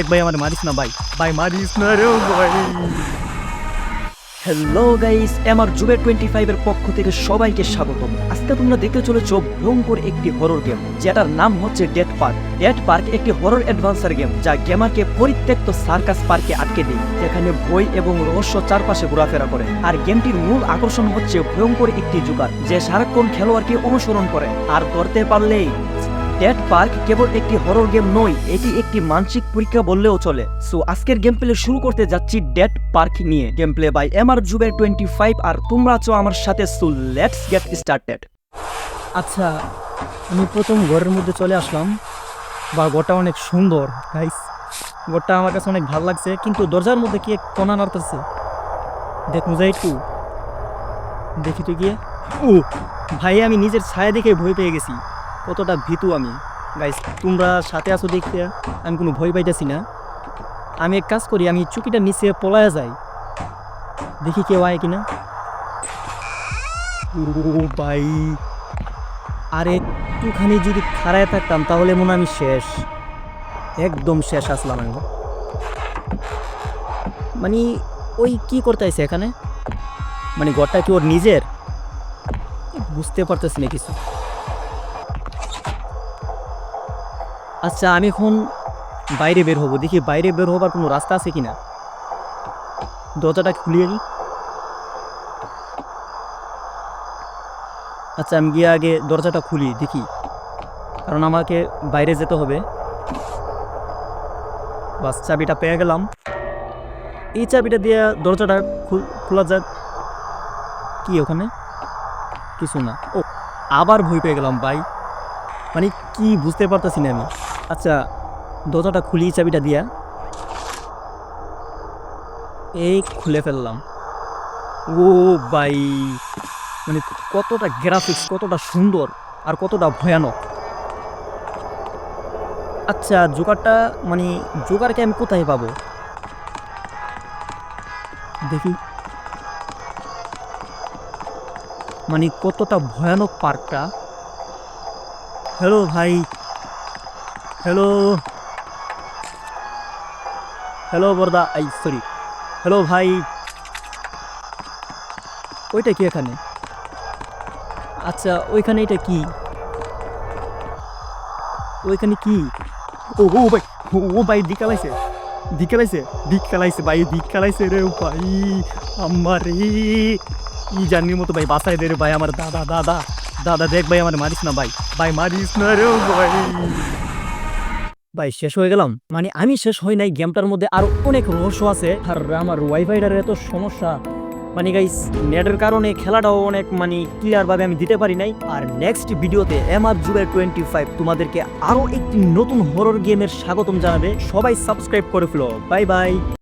এক ভাই আমার মারিস না ভাই। ভাই মারিস না রে ভাই। Hello guys M R Zuber twenty ফাইভের পক্ষ থেকে সবাইকে স্বাগতম। আজকে তোমরা দেখতে চলেছ ভয়ঙ্কর একটি হরর গেম যেটার নাম হচ্ছে ডেট পার্ক ডেট পার্ক একটি হরর অ্যাডভান্সার গেম যা গেমারকে পরিত্যক্ত সার্কাস পার্কে আটকে দেয়, যেখানে বই এবং রহস্য চারপাশে ঘোরাফেরা করে। আর গেমটির মূল আকর্ষণ হচ্ছে ভয়ঙ্কর একটি জোকার, যে সারাক্ষণ খেলোয়াড়কে অনুসরণ করে। আর ধরতে পারলেই ডেড পার্ক কেবল একটি হরর গেম নয়, এটি একটি মানসিক পরীক্ষা বললেও চলে। সো আজকের গেম প্লে শুরু করতে যাচ্ছি ডেড পার্ক নিয়ে। Game play by M R Zuber twenty five আর তোমরা আছো আমার সাথে সো লেটস গেট স্টার্টেড আচ্ছা আমি প্রথম ঘরের মধ্যে চলে আসলাম। বা, ঘরটা অনেক সুন্দর গাইস ঘরটা আমার কাছে অনেক ভালো লাগছে, কিন্তু দরজার মধ্যে কি কণা নাড়তেছে? দেখুন যাই একটু। দেখি তো গিয়ে। ও ভাই আমি নিজের ছায়া দেখে ভয় পেয়ে গেছি। কতটা ভীতু আমি। গাইস তোমরা সাথে আছো দেখতে, আমি কোনো ভয় পাইতেছি না। আমি এক কাজ করি, আমি চুকিটা নিচে পলায়া যাই। দেখি কেউ আয় কিনা। ভাই। আরে, একটুখানি যদি খাড়ায় থাকতাম, তাহলে মনে আমি শেষ। একদম শেষ আসলাম আমি। মানে ওই কি করতে আইছে এখানে? মানে ঘরটা কি ওর নিজের? বুঝতে পারতেছি না কিছু। আচ্ছা আমি এখন বাইরে বের হব। দেখি বাইরে বের হবার কোনো রাস্তা আছে কি না দরজাটা খুলিয়ে দিই আচ্ছা আমি গিয়ে আগে দরজাটা খুলি, দেখি। কারণ আমাকে বাইরে যেতে হবে। বাস, চাবিটা পেয়ে গেলাম। এই চাবিটা দিয়ে দরজাটা খোলা যাক। কি ওখানে? কিছু না। ও, আবার ভয় পেয়ে গেলাম, ভাই। মানে কি বুঝতে পারতেছি না আমি। আচ্ছা দরজাটা খুলি, চাবিটা দিয়া। এই খুলে ফেললাম। ও বাই মানে কতটা গ্রাফিক্স কতটা সুন্দর আর কতটা ভয়ানক। আচ্ছা জোকারটা মানে জোকারকে আমি কোথায় পাবো? দেখি। মানে কতটা ভয়ানক পার্কটা। হ্যালো ভাই হ্যালো হ্যালো বরদা আই সরি হ্যালো ভাই. ওইটা কি এখানে? আচ্ছা ওইখানে এটা কি? ওইখানে কি? ও ও, ভাই ও ভাই, দিক কালাইছে দিক কালাইছে দিক কালাইছে ভাই, দিক কালাইছে রে, ভাই। আমার। ই জানির মতো, ভাই বাসায় দে রে, ভাই, আমার দাদা দাদা। দাদা, দেখ, ভাই, আমার মারিস না, ভাই। ভাই, মারিস না রে, ভাই। ভাই, শেষ হয়ে গেলাম। মানে আমি শেষ হই নাই, গেমটার মধ্যে আরও অনেক রহস্য আছে। আর আমার ওয়াইফাইটার এত সমস্যা। মানে গাইস নেটের কারণে খেলাটাও অনেক মানে ক্লিয়ার ভাবে আমি দিতে পারি নাই। আর নেক্সট ভিডিওতে M R Zuber twenty five তোমাদেরকে আরও একটি নতুন হরর গেমের স্বাগতম জানাবে। সবাই সাবস্ক্রাইব করে ফেলো। Bye bye